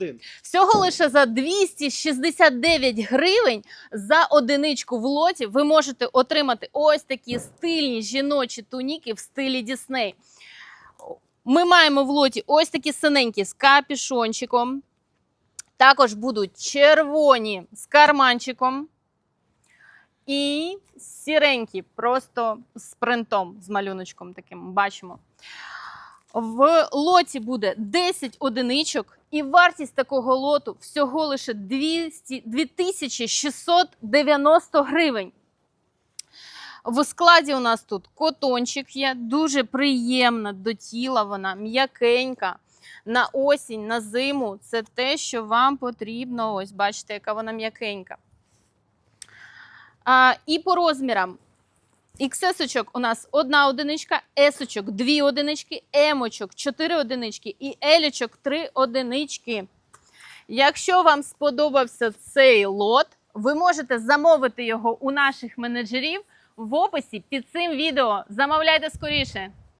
один. Всього лише за 269 гривень за одиничку в лоті ви можете отримати ось такі стильні жіночі туніки в стилі Дісней. Ми маємо в лоті ось такі синенькі з капішончиком. Також будуть червоні з карманчиком. І сіренькі, просто з принтом, з малюночком таким бачимо. В лоті буде 10 одиничок, і вартість такого лоту всього лише 200, 2690 гривень. В складі у нас тут котончик є, дуже приємна до тіла, вона м'якенька. На осінь, на зиму це те, що вам потрібно. Ось, бачите, яка вона м'якенька. І по розмірам. XS-очок у нас одна одиничка, S-очок дві одинички, M-очок чотири одинички і L-очок три одинички. Якщо вам сподобався цей лот, ви можете замовити його у наших менеджерів в описі під цим відео. Замовляйте скоріше.